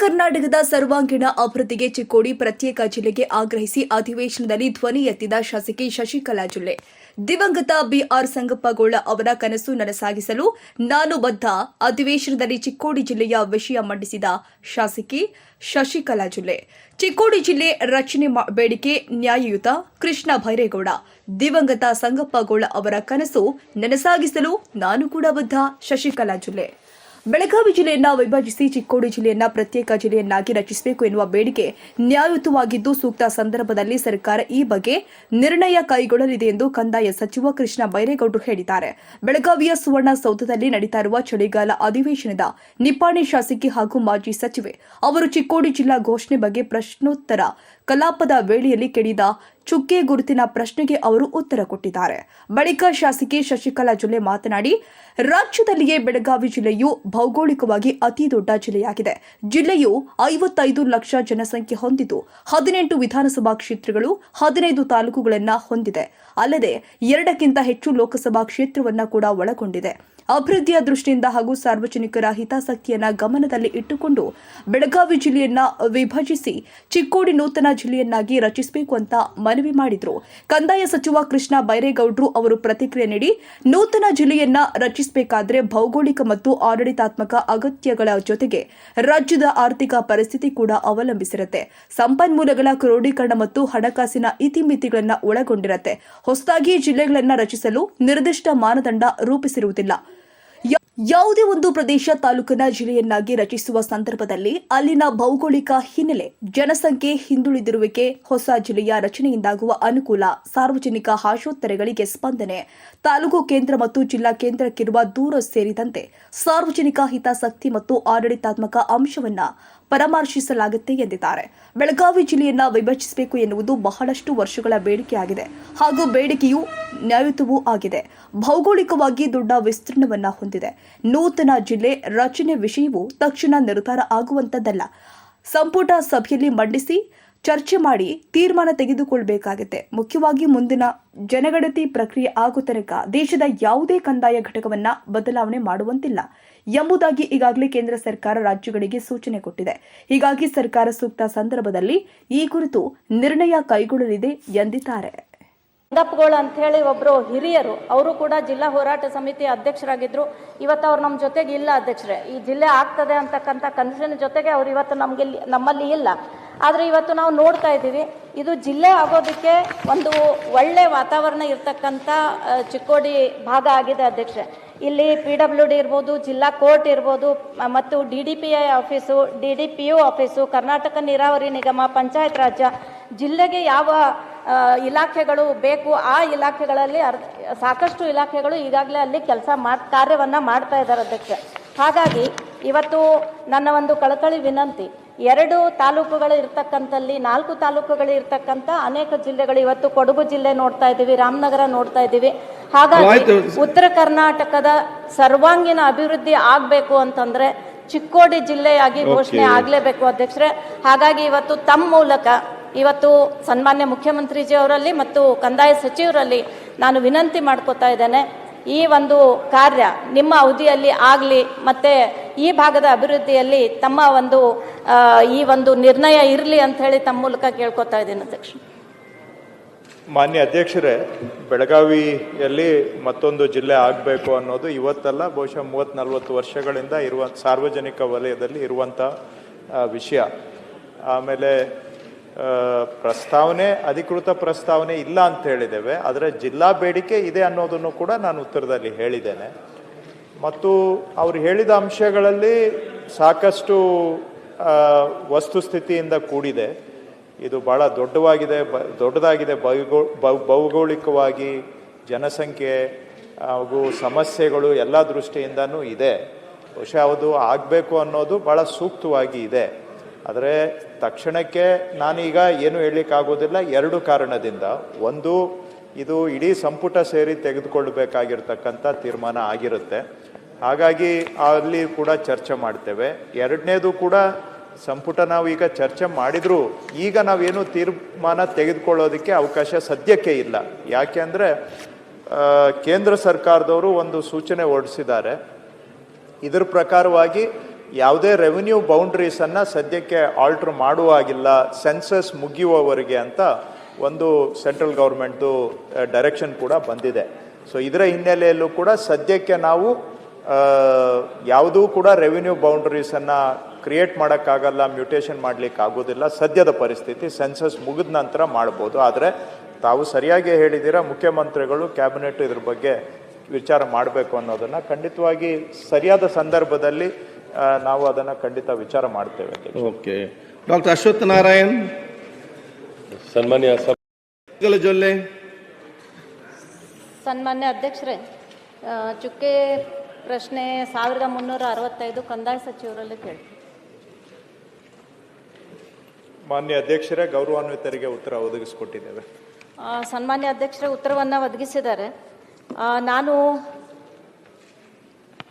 ಕರ್ನಾಟಕದ ಸರ್ವಾಂಗೀಣ ಅಭಿವೃದ್ಧಿಗೆ ಚಿಕ್ಕೋಡಿ ಪ್ರತ್ಯೇಕ ಜಿಲ್ಲೆಗೆ ಆಗ್ರಹಿಸಿ ಅಧಿವೇಶನದಲ್ಲಿ ಧ್ವನಿ ಎತ್ತಿದ ಶಾಸಕಿ ಶಶಿಕಲಾ ಜುಲ್ಲೆ. ದಿವಂಗತ ಬಿಆರ್ ಸಂಗಪ್ಪಗೌಡ ಅವರ ಕನಸು ನನಸಾಗಿಸಲು ನಾನು ಬದ್ಧ ಅಧಿವೇಶನದಲ್ಲಿ ಚಿಕ್ಕೋಡಿ ಜಿಲ್ಲೆಯ ವಿಷಯ ಮಂಡಿಸಿದ ಶಾಸಕಿ ಶಶಿಕಲಾ ಜುಲ್ಲೆ. ಚಿಕ್ಕೋಡಿ ಜಿಲ್ಲೆ ರಚನೆ ಬೇಡಿಕೆ ನ್ಯಾಯಯುತ ಕೃಷ್ಣ ಭೈರೇಗೌಡ. ದಿವಂಗತ ಸಂಗಪ್ಪಗೌಡ ಅವರ ಕನಸು ನನಸಾಗಿಸಲು ನಾನು ಕೂಡ ಬದ್ಧ ಶಶಿಕಲಾ ಜುಲ್ಲೆ. ಬೆಳಗಾವಿ ಜಿಲ್ಲೆಯನ್ನ ವಿಭಜಿಸಿ ಚಿಕ್ಕೋಡಿ ಜಿಲ್ಲೆಯನ್ನ ಪ್ರತ್ಯೇಕ ಜಿಲ್ಲೆಯನ್ನಾಗಿ ರಚಿಸಬೇಕು ಎನ್ನುವ ಬೇಡಿಕೆ ನ್ಯಾಯಯುತವಾಗಿದ್ದು ಸೂಕ್ತ ಸಂದರ್ಭದಲ್ಲಿ ಸರ್ಕಾರ ಈ ಬಗ್ಗೆ ನಿರ್ಣಯ ಕೈಗೊಳ್ಳಲಿದೆ ಎಂದು ಕಂದಾಯ ಸಚಿವ ಕೃಷ್ಣ ಬೈರೇಗೌಡರು ಹೇಳಿದ್ದಾರೆ. ಬೆಳಗಾವಿಯ ಸುವರ್ಣಸೌಧದಲ್ಲಿ ನಡೀತಾ ಇರುವ ಚಳಿಗಾಲ ಅಧಿವೇಶನದ ನಿಪ್ಪಾಣಿ ಶಾಸಕಿ ಹಾಗೂ ಮಾಜಿ ಸಚಿವೆ ಅವರು ಚಿಕ್ಕೋಡಿ ಜಿಲ್ಲಾ ಘೋಷಣೆ ಬಗ್ಗೆ ಪ್ರಶ್ನೋತ್ತರ ಕಲಾಪದ ವೇಳೆಯಲ್ಲಿ ಕೆಡಿದ ಚುಕ್ಕೆ ಗುರುತಿನ ಪ್ರಶ್ನೆಗೆ ಅವರು ಉತ್ತರ ಕೊಟ್ಟಿದ್ದಾರೆ. ಬಳಿಕ ಶಾಸಕಿ ಶಶಿಕಲಾ ಜೊಲ್ಲೆ ಮಾತನಾಡಿ, ರಾಜ್ಯದಲ್ಲಿಯೇ ಬೆಳಗಾವಿ ಜಿಲ್ಲೆಯು ಭೌಗೋಳಿಕವಾಗಿ ಅತಿ ದೊಡ್ಡ ಜಿಲ್ಲೆಯಾಗಿದೆ. ಜಿಲ್ಲೆಯು ಐವತ್ತೈದು ಲಕ್ಷ ಜನಸಂಖ್ಯೆ ಹೊಂದಿದ್ದು, ಹದಿನೆಂಟು ವಿಧಾನಸಭಾ ಕ್ಷೇತ್ರಗಳು, ಹದಿನೈದು ತಾಲೂಕುಗಳನ್ನ ಹೊಂದಿದೆ. ಅಲ್ಲದೆ, ಎರಡಕ್ಕಿಂತ ಹೆಚ್ಚು ಲೋಕಸಭಾ ಕ್ಷೇತ್ರವನ್ನ ಕೂಡ ಒಳಗೊಂಡಿದೆ. ಅಭಿವೃದ್ಧಿಯ ದೃಷ್ಟಿಯಿಂದ ಹಾಗೂ ಸಾರ್ವಜನಿಕರ ಹಿತಾಸಕ್ತಿಯನ್ನ ಗಮನದಲ್ಲಿ ಇಟ್ಟುಕೊಂಡು ಬೆಳಗಾವಿ ಜಿಲ್ಲೆಯನ್ನ ವಿಭಜಿಸಿ ಚಿಕ್ಕೋಡಿ ನೂತನ ಜಿಲ್ಲೆಯನ್ನಾಗಿ ರಚಿಸಬೇಕು ಅಂತ ಮನವಿ ಮಾಡಿದ್ರು. ಕಂದಾಯ ಸಚಿವ ಕೃಷ್ಣ ಬೈರೇಗೌಡರು ಅವರು ಪ್ರತಿಕ್ರಿಯೆ ನೀಡಿ ನೂತನ ಜಿಲ್ಲೆಯನ್ನ ರಚಿಸಬೇಕಾದ್ರೆ ಭೌಗೋಳಿಕ ಮತ್ತು ಆಡಳಿತಾತ್ಮಕ ಅಗತ್ಯಗಳ ಜೊತೆಗೆ ರಾಜ್ಯದ ಆರ್ಥಿಕ ಪರಿಸ್ಥಿತಿ ಕೂಡ ಅವಲಂಬಿಸಿರುತ್ತೆ. ಸಂಪನ್ಮೂಲಗಳ ಕ್ರೋಢೀಕರಣ ಮತ್ತು ಹಣಕಾಸಿನ ಇತಿಮಿತಿಗಳನ್ನು ಒಳಗೊಂಡಿರುತ್ತೆ. ಹೊಸದಾಗಿ ಜಿಲ್ಲೆಗಳನ್ನು ರಚಿಸಲು ನಿರ್ದಿಷ್ಟ ಮಾನದಂಡ ರೂಪಿಸಿರುವುದಿಲ್ಲ. ಯಾವುದೇ ಒಂದು ಪ್ರದೇಶ ತಾಲೂಕಿನ ಜಿಲ್ಲೆಯನ್ನಾಗಿ ರಚಿಸುವ ಸಂದರ್ಭದಲ್ಲಿ ಅಲ್ಲಿನ ಭೌಗೋಳಿಕ ಹಿನ್ನೆಲೆ, ಜನಸಂಖ್ಯೆ ಹಿಂದುಳಿದಿರುವಿಕೆ, ಹೊಸ ಜಿಲ್ಲೆಯ ರಚನೆಯಿಂದಾಗುವ ಅನುಕೂಲ, ಸಾರ್ವಜನಿಕ ಆಶೋತ್ತರಗಳಿಗೆ ಸ್ಪಂದನೆ, ತಾಲೂಕು ಕೇಂದ್ರ ಮತ್ತು ಜಿಲ್ಲಾ ಕೇಂದ್ರಕ್ಕಿರುವ ದೂರ ಸೇರಿದಂತೆ ಸಾರ್ವಜನಿಕ ಹಿತಾಸಕ್ತಿ ಮತ್ತು ಆಡಳಿತಾತ್ಮಕ ಅಂಶವನ್ನ ಪರಾಮರ್ಶಿಸಲಾಗುತ್ತೆ ಎಂದಿದ್ದಾರೆ. ಬೆಳಗಾವಿ ಜಿಲ್ಲೆಯನ್ನ ವಿಭಜಿಸಬೇಕು ಎನ್ನುವುದು ಬಹಳಷ್ಟು ವರ್ಷಗಳ ಬೇಡಿಕೆಯಾಗಿದೆ. ಹಾಗೂ ಬೇಡಿಕೆಯು ನ್ಯಾಯಯುತವೂ ಆಗಿದೆ. ಭೌಗೋಳಿಕವಾಗಿ ದೊಡ್ಡ ವಿಸ್ತೀರ್ಣವನ್ನ ಹೊಂದಿದೆ. ನೂತನ ಜಿಲ್ಲೆ ರಚನೆ ವಿಷಯವು ತಕ್ಷಣ ನಿರ್ಧಾರ ಆಗುವಂತದ್ದಲ್ಲ ಸಂಪುಟ ಸಭೆಯಲ್ಲಿ ಮಂಡಿಸಿ ಚರ್ಚೆ ಮಾಡಿ ತೀರ್ಮಾನ ತೆಗೆದುಕೊಳ್ಳಬೇಕಾಗುತ್ತೆ ಮುಖ್ಯವಾಗಿ ಮುಂದಿನ ಜನಗಣತಿ ಪ್ರಕ್ರಿಯೆ ಆಗೋ ತನಕ ದೇಶದ ಯಾವುದೇ ಕಂದಾಯ ಘಟಕವನ್ನ ಬದಲಾವಣೆ ಮಾಡುವಂತಿಲ್ಲ. ಎಂಬುದಾಗಿ ಈಗಾಗಲೇ ಕೇಂದ್ರ ಸರ್ಕಾರ ರಾಜ್ಯಗಳಿಗೆ ಸೂಚನೆ ಕೊಟ್ಟಿದೆ. ಹೀಗಾಗಿ ಸರ್ಕಾರ ಸೂಕ್ತ ಸಂದರ್ಭದಲ್ಲಿ ಈ ಕುರಿತು ನಿರ್ಣಯ ಕೈಗೊಳ್ಳಲಿದೆ ಎಂದಿದ್ದಾರೆ. ಅಂತ ಹೇಳಿ ಒಬ್ಬರು ಹಿರಿಯರು, ಅವರು ಕೂಡ ಜಿಲ್ಲಾ ಹೋರಾಟ ಸಮಿತಿ ಅಧ್ಯಕ್ಷರಾಗಿದ್ರು. ಇವತ್ತು ಅವ್ರು ನಮ್ಮ ಜೊತೆಗೆ ಇಲ್ಲ ಅಧ್ಯಕ್ಷರೇ. ಈ ಜಿಲ್ಲೆ ಆಗ್ತದೆ ಅಂತಕ್ಕಂಥ ಕನಸಿನ ಜೊತೆಗೆ ಅವ್ರು ಇವತ್ತು ನಮಗೆ ನಮ್ಮಲ್ಲಿ ಇಲ್ಲ. ಆದರೆ ಇವತ್ತು ನಾವು ನೋಡ್ತಾ ಇದ್ದೀವಿ, ಇದು ಜಿಲ್ಲೆ ಆಗೋದಕ್ಕೆ ಒಂದು ಒಳ್ಳೆ ವಾತಾವರಣ ಇರ್ತಕ್ಕಂಥ ಚಿಕ್ಕೋಡಿ ಭಾಗ ಆಗಿದೆ ಅಧ್ಯಕ್ಷೆ. ಇಲ್ಲಿ ಪಿ ಡಬ್ಲ್ಯೂ ಡಿ ಇರ್ಬೋದು, ಜಿಲ್ಲಾ ಕೋರ್ಟ್ ಇರ್ಬೋದು ಮತ್ತು D D P I office D D P U office, Karnataka Neeravari Nigam, panchayat ರಾಜ್ಯ ಜಿಲ್ಲೆಗೆ ಯಾವ ಇಲಾಖೆಗಳು ಬೇಕು, ಆ ಇಲಾಖೆಗಳಲ್ಲಿ ಸಾಕಷ್ಟು ಇಲಾಖೆಗಳು ಈಗಾಗಲೇ ಅಲ್ಲಿ ಕೆಲಸ ಮಾಡ್, ಕಾರ್ಯವನ್ನು ಮಾಡ್ತಾ ಇದ್ದಾರೆ ಅಧ್ಯಕ್ಷ. ಹಾಗಾಗಿ ಇವತ್ತು ನನ್ನ ಒಂದು ಕಳಕಳಿ ವಿನಂತಿ ಎರಡು ತಾಲೂಕುಗಳು ಇರ್ತಕ್ಕಂಥಲ್ಲಿ ನಾಲ್ಕು ತಾಲೂಕುಗಳು ಇರ್ತಕ್ಕಂಥ ಅನೇಕ ಜಿಲ್ಲೆಗಳು ಇವತ್ತು ಕೊಡಗು ಜಿಲ್ಲೆ ನೋಡ್ತಾ ಇದ್ದೀವಿ ರಾಮನಗರ ನೋಡ್ತಾ ಇದ್ದೀವಿ. ಹಾಗಾಗಿ ಉತ್ತರ ಕರ್ನಾಟಕದ ಸರ್ವಾಂಗೀಣ ಅಭಿವೃದ್ಧಿ ಆಗಬೇಕು ಅಂತಂದ್ರೆ ಚಿಕ್ಕೋಡಿ ಜಿಲ್ಲೆಯಾಗಿ ಘೋಷಣೆ ಆಗಲೇಬೇಕು ಅಧ್ಯಕ್ಷರೇ. ಹಾಗಾಗಿ ಇವತ್ತು ತಮ್ಮ ಮೂಲಕ ಇವತ್ತು ಸನ್ಮಾನ್ಯ ಮುಖ್ಯಮಂತ್ರಿಜಿ ಅವರಲ್ಲಿ ಮತ್ತು ಕಂದಾಯ ಸಚಿವರಲ್ಲಿ ನಾನು ವಿನಂತಿ ಮಾಡ್ಕೋತಾ ಇದ್ದೇನೆ. ಈ ಒಂದು ಕಾರ್ಯ ನಿಮ್ಮ ಅವಧಿಯಲ್ಲಿ ಆಗಲಿ ಮತ್ತು ಈ ಭಾಗದ ಅಭಿವೃದ್ಧಿಯಲ್ಲಿ ತಮ್ಮ ಒಂದು ಈ ಒಂದು ನಿರ್ಣಯ ಇರಲಿ ಅಂತ ಹೇಳಿ ತಮ್ಮ ಮೂಲಕ ಕೇಳ್ಕೊತಾ ಇದ್ದೀನಿ ಅಧ್ಯಕ್ಷ. ಮಾನ್ಯ ಅಧ್ಯಕ್ಷರೇ, ಬೆಳಗಾವಿಯಲ್ಲಿ ಮತ್ತೊಂದು ಜಿಲ್ಲೆ ಆಗಬೇಕು ಅನ್ನೋದು ಇವತ್ತಲ್ಲ, ಬಹುಶಃ ಮೂವತ್ತು ನಲವತ್ತು ವರ್ಷಗಳಿಂದ ಇರುವ ಸಾರ್ವಜನಿಕ ವಲಯದಲ್ಲಿ ಇರುವಂಥ ವಿಷಯ. ಆಮೇಲೆ ಪ್ರಸ್ತಾವನೆ, ಅಧಿಕೃತ ಪ್ರಸ್ತಾವನೆ ಇಲ್ಲ ಅಂತ ಹೇಳಿದ್ದೇವೆ, ಆದರೆ ಜಿಲ್ಲಾ ಬೇಡಿಕೆ ಇದೆ ಅನ್ನೋದನ್ನು ಕೂಡ ನಾನು ಉತ್ತರದಲ್ಲಿ ಹೇಳಿದ್ದೇನೆ. ಮತ್ತು ಅವರು ಹೇಳಿದ ಅಂಶಗಳಲ್ಲಿ ಸಾಕಷ್ಟು ವಸ್ತುಸ್ಥಿತಿಯಿಂದ ಕೂಡಿದೆ. ಇದು ಬಹಳ ದೊಡ್ಡವಾಗಿದೆ ದೊಡ್ಡದಾಗಿದೆ ಭೌಗೋಳಿಕವಾಗಿ ಜನಸಂಖ್ಯೆ, ಹಾಗೂ ಸಮಸ್ಯೆಗಳು ಎಲ್ಲ ದೃಷ್ಟಿಯಿಂದನೂ ಇದೆ. ಬಹುಶಃ ಅದು ಆಗಬೇಕು ಅನ್ನೋದು ಭಾಳ ಸೂಕ್ತವಾಗಿ ಇದೆ. ಆದರೆ ತಕ್ಷಣಕ್ಕೆ ನಾನೀಗ ಏನು ಹೇಳಲಿಕ್ಕಾಗೋದಿಲ್ಲ. ಎರಡು ಕಾರಣದಿಂದ. ಒಂದು, ಇದು ಇಡೀ ಸಂಪುಟ ಸೇರಿ ತೆಗೆದುಕೊಳ್ಬೇಕಾಗಿರ್ತಕ್ಕಂಥ ತೀರ್ಮಾನ ಆಗಿರುತ್ತೆ. ಹಾಗಾಗಿ ಅಲ್ಲಿ ಕೂಡ ಚರ್ಚೆ ಮಾಡ್ತೇವೆ. ಎರಡನೇದು ಕೂಡ ಸಂಪುಟ ನಾವು ಈಗ ಚರ್ಚೆ ಮಾಡಿದ್ರು ಈಗ ನಾವೇನು ತೀರ್ಮಾನ ತೆಗೆದುಕೊಳ್ಳೋದಕ್ಕೆ ಅವಕಾಶ ಸದ್ಯಕ್ಕೆ ಇಲ್ಲ. ಯಾಕೆ ಅಂದರೆ ಕೇಂದ್ರ ಸರ್ಕಾರದವರು ಒಂದು ಸೂಚನೆ ಹೊರಡಿಸಿದ್ದಾರೆ. ಇದರ ಪ್ರಕಾರವಾಗಿ ಯಾವುದೇ ರೆವಿನ್ಯೂ ಬೌಂಡ್ರೀಸನ್ನು ಸದ್ಯಕ್ಕೆ ಆಲ್ಟ್ರ್ ಮಾಡುವಾಗಿಲ್ಲ ಸೆನ್ಸಸ್ ಮುಗಿಯುವವರೆಗೆ ಅಂತ ಒಂದು ಸೆಂಟ್ರಲ್ ಗೌರ್ಮೆಂಟ್ದು ಡೈರೆಕ್ಷನ್ ಕೂಡ ಬಂದಿದೆ. ಸೊ ಇದರ ಹಿನ್ನೆಲೆಯಲ್ಲೂ ಕೂಡ ಸದ್ಯಕ್ಕೆ ನಾವು ಯಾವುದೂ ಕೂಡ ರೆವಿನ್ಯೂ ಬೌಂಡ್ರೀಸನ್ನು ಕ್ರಿಯೇಟ್ ಮಾಡೋಕ್ಕಾಗಲ್ಲ ಮ್ಯೂಟೇಷನ್ ಮಾಡಲಿಕ್ಕೆ ಆಗೋದಿಲ್ಲ. ಸದ್ಯದ ಪರಿಸ್ಥಿತಿ ಸೆನ್ಸಸ್ ಮುಗಿದ ನಂತರ ಮಾಡ್ಬೋದು. ಆದರೆ ತಾವು ಸರಿಯಾಗಿ ಹೇಳಿದ್ದೀರಾ ಮುಖ್ಯಮಂತ್ರಿಗಳು ಕ್ಯಾಬಿನೆಟ್ ಇದ್ರ ಬಗ್ಗೆ ವಿಚಾರ ಮಾಡಬೇಕು ಅನ್ನೋದನ್ನು ಖಂಡಿತವಾಗಿ ಸರಿಯಾದ ಸಂದರ್ಭದಲ್ಲಿ ನಾವು ಅದನ್ನು ಖಂಡಿತ ವಿಚಾರ ಮಾಡ್ತೇವೆ ಓಕೆ. ಡಾಕ್ಟರ್ ಅಶ್ವಥ್ ನಾರಾಯಣ್ ಸನ್ಮಾನ್ಯ ಜೊಲ್ಲೆ. ಸನ್ಮಾನ್ಯ ಅಧ್ಯಕ್ಷರೇ ಚುಕ್ಕೆ ಪ್ರಶ್ನೆ ಸಾವಿರದ ಮುನ್ನೂರ ಅರವತ್ತೈದು ಕಂದಾಯ ಸಚಿವರಲ್ಲಿ ಕೇಳಿ. ಮಾನ್ಯ ಅಧ್ಯಕ್ಷರೇ ಗೌರವಾನ್ವಿತರಿಗೆ ಉತ್ತರ ಒದಗಿಸಿಕೊಟ್ಟಿದ್ದೇವೆ. ಆ, ಸನ್ಮಾನ್ಯ ಅಧ್ಯಕ್ಷರೇ ಉತ್ತರವನ್ನು ಒದಗಿಸಿದ್ದಾರೆ. ಆ, ನಾನು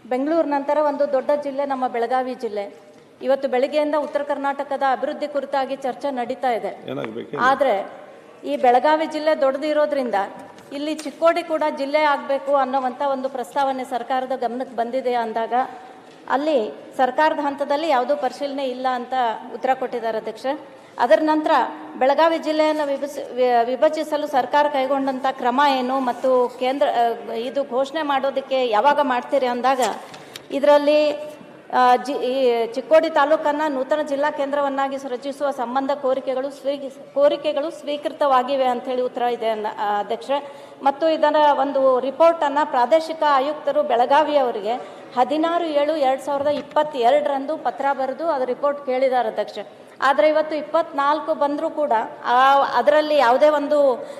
ಬೆಂಗಳೂರು ನಂತರ ಒಂದು ದೊಡ್ಡ ಜಿಲ್ಲೆ ನಮ್ಮ ಬೆಳಗಾವಿ ಜಿಲ್ಲೆ. ಇವತ್ತು ಬೆಳಗ್ಗೆಯಿಂದ ಉತ್ತರ ಕರ್ನಾಟಕದ ಅಭಿವೃದ್ಧಿ ಕುರಿತಾಗಿ ಚರ್ಚೆ ನಡೀತಾ ಇದೆ. ಆದರೆ ಈ ಬೆಳಗಾವಿ ಜಿಲ್ಲೆ ದೊಡ್ಡದಿರೋದ್ರಿಂದ ಇಲ್ಲಿ ಚಿಕ್ಕೋಡಿ ಕೂಡ ಜಿಲ್ಲೆ ಆಗಬೇಕು ಅನ್ನೋವಂಥ ಒಂದು ಪ್ರಸ್ತಾವನೆ ಸರ್ಕಾರದ ಗಮನಕ್ಕೆ ಬಂದಿದೆ ಅಂದಾಗ, ಅಲ್ಲಿ ಸರ್ಕಾರದ ಹಂತದಲ್ಲಿ ಯಾವುದೂ ಪರಿಶೀಲನೆ ಇಲ್ಲ ಅಂತ ಉತ್ತರ ಕೊಟ್ಟಿದ್ದಾರೆ ಅಧ್ಯಕ್ಷ. ಅದರ ನಂತರ ಬೆಳಗಾವಿ ಜಿಲ್ಲೆಯನ್ನು ವಿಭಜಿಸ ವಿಭಜಿಸಲು ಸರ್ಕಾರ ಕೈಗೊಂಡಂಥ ಕ್ರಮ ಏನು ಮತ್ತು ಕೇಂದ್ರ ಇದು ಘೋಷಣೆ ಮಾಡೋದಕ್ಕೆ ಯಾವಾಗ ಮಾಡ್ತೀರಿ ಅಂದಾಗ, ಇದರಲ್ಲಿ ಜಿ ಚಿಕ್ಕೋಡಿ ತಾಲೂಕನ್ನು ನೂತನ ಜಿಲ್ಲಾ ಕೇಂದ್ರವನ್ನಾಗಿ ರಚಿಸುವ ಸಂಬಂಧ ಕೋರಿಕೆಗಳು ಸ್ವೀ, ಕೋರಿಕೆಗಳು ಸ್ವೀಕೃತವಾಗಿವೆ ಅಂಥೇಳಿ ಉತ್ತರ ಇದೆ ಅನ್ನ- ಅಧ್ಯಕ್ಷೆ ಮತ್ತು ಇದರ ಒಂದು ರಿಪೋರ್ಟನ್ನು ಪ್ರಾದೇಶಿಕ ಆಯುಕ್ತರು ಬೆಳಗಾವಿ ಅವರಿಗೆ ಹದಿನಾರು ಏಳು ಎರಡು ಸಾವಿರದ ಇಪ್ಪತ್ತೆರಡರಂದು ಪತ್ರ ಬರೆದು ಅದು ರಿಪೋರ್ಟ್ ಕೇಳಿದ್ದಾರೆ ಅಧ್ಯಕ್ಷ ಆದರೆ ಇವತ್ತು ಇಪ್ಪತ್ನಾಲ್ಕು ಬಂದರೂ ಕೂಡ ಅದರಲ್ಲಿ ಯಾವುದೇ ಒಂದು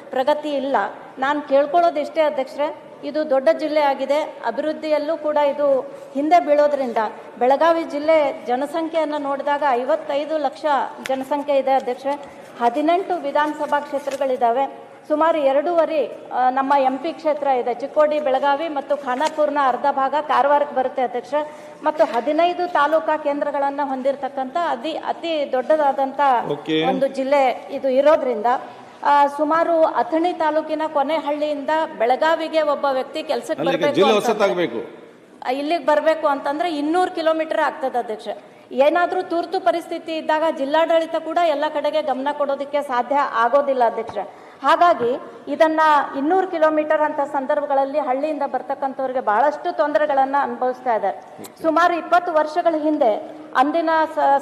ಪ್ರಗತಿ ಇಲ್ಲ. ನಾನು ಕೇಳ್ಕೊಳ್ಳೋದು ಇಷ್ಟೇ ಅಧ್ಯಕ್ಷರೇ. ಇದು ದೊಡ್ಡ ಜಿಲ್ಲೆ ಆಗಿದೆ. ಅಭಿವೃದ್ಧಿಯಲ್ಲೂ ಕೂಡ ಇದು ಹಿಂದೆ ಬೀಳೋದ್ರಿಂದ ಬೆಳಗಾವಿ ಜಿಲ್ಲೆ ಜನಸಂಖ್ಯೆಯನ್ನು ನೋಡಿದಾಗ ಐವತ್ತೈದು ಲಕ್ಷ ಜನಸಂಖ್ಯೆ ಇದೆ ಅಧ್ಯಕ್ಷರೇ. ಹದಿನೆಂಟು ವಿಧಾನಸಭಾ ಕ್ಷೇತ್ರಗಳಿದ್ದಾವೆ ಸುಮಾರು ಎರಡೂವರೆ ನಮ್ಮ ಎಂ ಪಿ ಕ್ಷೇತ್ರ ಇದೆ. ಚಿಕ್ಕೋಡಿ ಬೆಳಗಾವಿ ಮತ್ತು ಖಾನಾಪುರ್ನ ಅರ್ಧ ಭಾಗ ಕಾರವಾರಕ್ಕೆ ಬರುತ್ತೆ ಅಧ್ಯಕ್ಷ ಮತ್ತು ಹದಿನೈದು ತಾಲೂಕಾ ಕೇಂದ್ರಗಳನ್ನು ಹೊಂದಿರತಕ್ಕಂಥ ಅತಿ ಅತಿ ದೊಡ್ಡದಾದಂಥ ಒಂದು ಜಿಲ್ಲೆ ಇದು ಇರೋದ್ರಿಂದ ಸುಮಾರು ಅಥಣಿ ತಾಲೂಕಿನ ಕೊನೆಹಳ್ಳಿಯಿಂದ ಬೆಳಗಾವಿಗೆ ಒಬ್ಬ ವ್ಯಕ್ತಿ ಕೆಲಸಕ್ಕೆ ಬರಬೇಕು ಇಲ್ಲಿಗೆ ಬರಬೇಕು ಅಂತಂದ್ರೆ ಇನ್ನೂರು ಕಿಲೋಮೀಟರ್ ಆಗ್ತದೆ ಅಧ್ಯಕ್ಷ. ಏನಾದರೂ ತುರ್ತು ಪರಿಸ್ಥಿತಿ ಇದ್ದಾಗ ಜಿಲ್ಲಾಡಳಿತ ಕೂಡ ಎಲ್ಲ ಕಡೆಗೆ ಗಮನ ಕೊಡೋದಕ್ಕೆ ಸಾಧ್ಯ ಆಗೋದಿಲ್ಲ ಅಧ್ಯಕ್ಷ. ಹಾಗಾಗಿ ಇದನ್ನ ಇನ್ನೂರು ಕಿಲೋಮೀಟರ್ ಅಂತ ಸಂದರ್ಭಗಳಲ್ಲಿ ಹಳ್ಳಿಯಿಂದ ಬರ್ತಕ್ಕಂಥವ್ರಿಗೆ ಬಹಳಷ್ಟು ತೊಂದರೆಗಳನ್ನು ಅನುಭವಿಸ್ತಾ ಇದ್ದಾರೆ ಸುಮಾರು ಇಪ್ಪತ್ತು ವರ್ಷಗಳ ಹಿಂದೆ ಅಂದಿನ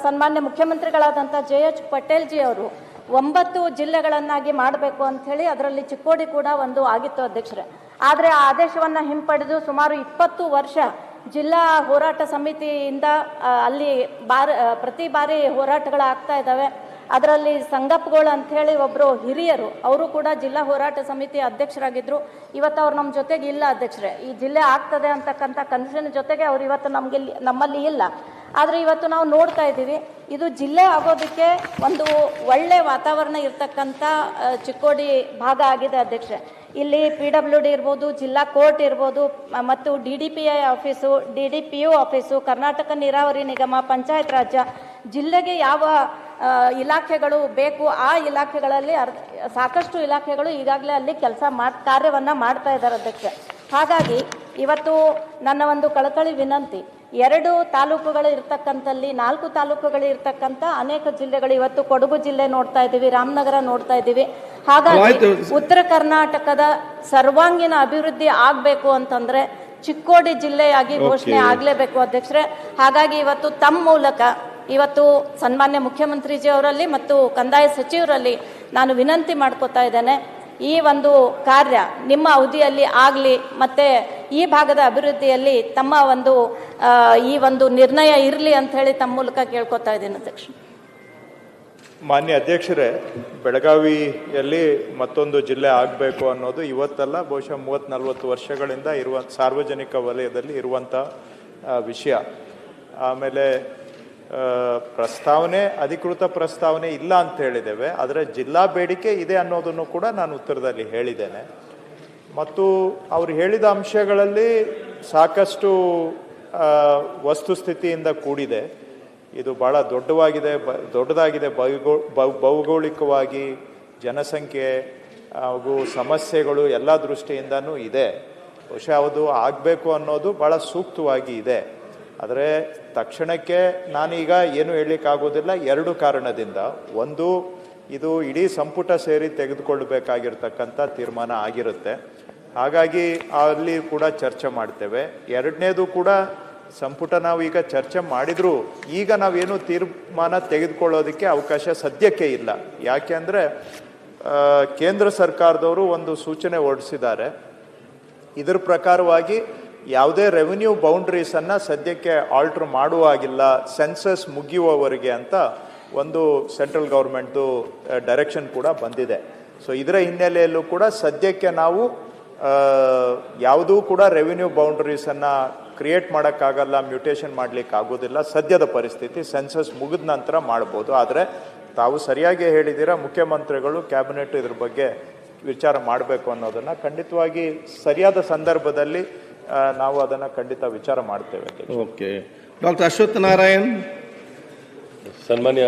ಸನ್ಮಾನ್ಯ ಮುಖ್ಯಮಂತ್ರಿಗಳಾದಂಥ ಜೆ ಎಚ್ ಪಟೇಲ್ ಜಿ ಅವರು ಒಂಬತ್ತು ಜಿಲ್ಲೆಗಳನ್ನಾಗಿ ಮಾಡಬೇಕು ಅಂತ ಹೇಳಿ ಅದರಲ್ಲಿ ಚಿಕ್ಕೋಡಿ ಕೂಡ ಒಂದು ಆಗಿತ್ತು ಅಧ್ಯಕ್ಷರೇ. ಆದರೆ ಆ ಆದೇಶವನ್ನು ಹಿಂಪಡೆದು ಸುಮಾರು ಇಪ್ಪತ್ತು ವರ್ಷ ಜಿಲ್ಲಾ ಹೋರಾಟ ಸಮಿತಿಯಿಂದ ಅಲ್ಲಿ ಬಾರ ಪ್ರತಿ ಬಾರಿ ಹೋರಾಟಗಳು ಆಗ್ತಾ ಇದ್ದಾವೆ. ಅದರಲ್ಲಿ ಸಂಗಪ್ಪಗಳು ಅಂಥೇಳಿ ಒಬ್ಬರು ಹಿರಿಯರು, ಅವರು ಕೂಡ ಜಿಲ್ಲಾ ಹೋರಾಟ ಸಮಿತಿ ಅಧ್ಯಕ್ಷರಾಗಿದ್ದರು ಇವತ್ತು ಅವ್ರು ನಮ್ಮ ಜೊತೆಗೆ ಇಲ್ಲ ಅಧ್ಯಕ್ಷರೇ. ಈ ಜಿಲ್ಲೆ ಆಗ್ತದೆ ಅಂತಕ್ಕಂಥ ಕನ್ಸಿನ ಜೊತೆಗೆ ಅವ್ರು ಇವತ್ತು ನಮಗೆ ನಮ್ಮಲ್ಲಿ ಇಲ್ಲ. ಆದರೆ ಇವತ್ತು ನಾವು ನೋಡ್ತಾ ಇದ್ದೀವಿ, ಇದು ಜಿಲ್ಲೆ ಆಗೋದಕ್ಕೆ ಒಂದು ಒಳ್ಳೆ ವಾತಾವರಣ ಇರತಕ್ಕಂಥ ಚಿಕ್ಕೋಡಿ ಭಾಗ ಆಗಿದೆ ಅಧ್ಯಕ್ಷೆ ಇಲ್ಲಿ ಪಿ ಡಬ್ಲ್ಯೂ ಡಿ ಇರ್ಬೋದು, ಜಿಲ್ಲಾ ಕೋರ್ಟ್ ಇರ್ಬೋದು ಮತ್ತು D D P I office D D P U office, Karnataka Neeravari Nigam, panchayat ರಾಜ್ಯ ಜಿಲ್ಲೆಗೆ ಯಾವ ಇಲಾಖೆಗಳು ಬೇಕು, ಆ ಇಲಾಖೆಗಳಲ್ಲಿ ಅರ್, ಸಾಕಷ್ಟು ಇಲಾಖೆಗಳು ಈಗಾಗಲೇ ಅಲ್ಲಿ ಕೆಲಸ ಮಾಡಿ, ಕಾರ್ಯವನ್ನು ಮಾಡ್ತಾ ಇದ್ದಾರೆ ಅಧ್ಯಕ್ಷ ಹಾಗಾಗಿ ಇವತ್ತು ನನ್ನ ಒಂದು ಕಳಕಳಿ ವಿನಂತಿ ಎರಡು ತಾಲೂಕುಗಳು ಇರ್ತಕ್ಕಂಥಲ್ಲಿ ನಾಲ್ಕು ತಾಲೂಕುಗಳು ಇರ್ತಕ್ಕಂಥ ಅನೇಕ ಜಿಲ್ಲೆಗಳು ಇವತ್ತು ಕೊಡಗು ಜಿಲ್ಲೆ ನೋಡ್ತಾ ಇದ್ದೀವಿ ರಾಮನಗರ ನೋಡ್ತಾ ಇದ್ದೀವಿ. ಹಾಗಾಗಿ ಉತ್ತರ ಕರ್ನಾಟಕದ ಸರ್ವಾಂಗೀಣ ಅಭಿವೃದ್ಧಿ ಆಗಬೇಕು ಅಂತಂದ್ರೆ ಚಿಕ್ಕೋಡಿ ಜಿಲ್ಲೆಯಾಗಿ ಘೋಷಣೆ ಆಗಲೇಬೇಕು ಅಧ್ಯಕ್ಷರೇ. ಹಾಗಾಗಿ ಇವತ್ತು ತಮ್ಮ ಮೂಲಕ ಇವತ್ತು ಸನ್ಮಾನ್ಯ ಮುಖ್ಯಮಂತ್ರಿಜಿ ಅವರಲ್ಲಿ ಮತ್ತು ಕಂದಾಯ ಸಚಿವರಲ್ಲಿ ನಾನು ವಿನಂತಿ ಮಾಡ್ಕೋತಾ ಇದ್ದೇನೆ. ಈ ಒಂದು ಕಾರ್ಯ ನಿಮ್ಮ ಅವಧಿಯಲ್ಲಿ ಆಗಲಿ ಮತ್ತೆ ಈ ಭಾಗದ ಅಭಿವೃದ್ಧಿಯಲ್ಲಿ ತಮ್ಮ ಒಂದು ಈ ಒಂದು ನಿರ್ಣಯ ಇರಲಿ ಅಂತ ಹೇಳಿ ತಮ್ಮ ಮೂಲಕ ಕೇಳ್ಕೊತಾ ಇದ್ದೀನಿ ಅಧ್ಯಕ್ಷ. ಮಾನ್ಯ ಅಧ್ಯಕ್ಷರೇ, ಬೆಳಗಾವಿಯಲ್ಲಿ ಮತ್ತೊಂದು ಜಿಲ್ಲೆ ಆಗಬೇಕು ಅನ್ನೋದು ಇವತ್ತಲ್ಲ, ಬಹುಶಃ ಮೂವತ್ತು ನಲವತ್ತು ವರ್ಷಗಳಿಂದ ಇರುವ ಸಾರ್ವಜನಿಕ ವಲಯದಲ್ಲಿ ಇರುವಂಥ ವಿಷಯ. ಆಮೇಲೆ ಪ್ರಸ್ತಾವನೆ, ಅಧಿಕೃತ ಪ್ರಸ್ತಾವನೆ ಇಲ್ಲ ಅಂತ ಹೇಳಿದ್ದೇವೆ, ಆದರೆ ಜಿಲ್ಲಾ ಬೇಡಿಕೆ ಇದೆ ಅನ್ನೋದನ್ನು ಕೂಡ ನಾನು ಉತ್ತರದಲ್ಲಿ ಹೇಳಿದ್ದೇನೆ. ಮತ್ತು ಅವರು ಹೇಳಿದ ಅಂಶಗಳಲ್ಲಿ ಸಾಕಷ್ಟು ವಸ್ತುಸ್ಥಿತಿಯಿಂದ ಕೂಡಿದೆ. ಇದು ಬಹಳ ದೊಡ್ಡವಾಗಿದೆ, ಬ, ದೊಡ್ಡದಾಗಿದೆ ಭೌಗೋಳಿಕವಾಗಿ ಜನಸಂಖ್ಯೆ, ಹಾಗೂ ಸಮಸ್ಯೆಗಳು ಎಲ್ಲ ದೃಷ್ಟಿಯಿಂದನೂ ಇದೆ. ಬಹುಶಃ ಅದು ಆಗಬೇಕು ಅನ್ನೋದು ಭಾಳ ಸೂಕ್ತವಾಗಿ ಇದೆ. ಆದರೆ ತಕ್ಷಣಕ್ಕೆ ನಾನೀಗ ಏನು ಹೇಳಲಿಕ್ಕಾಗೋದಿಲ್ಲ. ಎರಡು ಕಾರಣದಿಂದ. ಒಂದು ಇದು ಇಡೀ ಸಂಪುಟ ಸೇರಿ ತೆಗೆದುಕೊಳ್ಬೇಕಾಗಿರ್ತಕ್ಕಂಥ ತೀರ್ಮಾನ ಆಗಿರುತ್ತೆ. ಹಾಗಾಗಿ ಅಲ್ಲಿ ಕೂಡ ಚರ್ಚೆ ಮಾಡ್ತೇವೆ. ಎರಡನೇದು ಕೂಡ ಸಂಪುಟ ನಾವು ಈಗ ಚರ್ಚೆ ಮಾಡಿದರೂ ಈಗ ನಾವೇನು ತೀರ್ಮಾನ ತೆಗೆದುಕೊಳ್ಳೋದಕ್ಕೆ ಅವಕಾಶ ಸದ್ಯಕ್ಕೆ ಇಲ್ಲ. ಯಾಕೆ ಅಂದರೆ ಕೇಂದ್ರ ಸರ್ಕಾರದವರು ಒಂದು ಸೂಚನೆ ಹೊರಡಿಸಿದ್ದಾರೆ. ಇದರ ಪ್ರಕಾರವಾಗಿ ಯಾವುದೇ ರೆವಿನ್ಯೂ ಬೌಂಡ್ರೀಸನ್ನು ಸದ್ಯಕ್ಕೆ ಆಲ್ಟ್ರ್ ಮಾಡುವಾಗಿಲ್ಲ ಸೆನ್ಸಸ್ ಮುಗಿಯುವವರೆಗೆ ಅಂತ ಒಂದು ಸೆಂಟ್ರಲ್ ಗೌರ್ಮೆಂಟ್ದು ಡೈರೆಕ್ಷನ್ ಕೂಡ ಬಂದಿದೆ. ಸೊ ಇದರ ಹಿನ್ನೆಲೆಯಲ್ಲೂ ಕೂಡ ಸದ್ಯಕ್ಕೆ ನಾವು ಯಾವುದೂ ಕೂಡ ರೆವಿನ್ಯೂ ಬೌಂಡ್ರೀಸನ್ನು ಕ್ರಿಯೇಟ್ ಮಾಡೋಕ್ಕಾಗಲ್ಲ ಮ್ಯೂಟೇಷನ್ ಮಾಡಲಿಕ್ಕೆ ಆಗೋದಿಲ್ಲ. ಸದ್ಯದ ಪರಿಸ್ಥಿತಿ ಸೆನ್ಸಸ್ ಮುಗಿದ ನಂತರ ಮಾಡ್ಬೋದು. ಆದರೆ, ತಾವು ಸರಿಯಾಗಿ ಹೇಳಿದ್ದೀರಾ, ಮುಖ್ಯಮಂತ್ರಿಗಳು ಕ್ಯಾಬಿನೆಟ್ ಇದ್ರ ಬಗ್ಗೆ ವಿಚಾರ ಮಾಡಬೇಕು ಅನ್ನೋದನ್ನು ಖಂಡಿತವಾಗಿ ಸರಿಯಾದ ಸಂದರ್ಭದಲ್ಲಿ ನಾವು ಅದನ್ನು ಖಂಡಿತ ವಿಚಾರ ಮಾಡ್ತೇವೆ. ಓಕೆ ಡಾಕ್ಟರ್ ಅಶ್ವಥ್ ನಾರಾಯಣ್ ಸನ್ಮಾನ್ಯ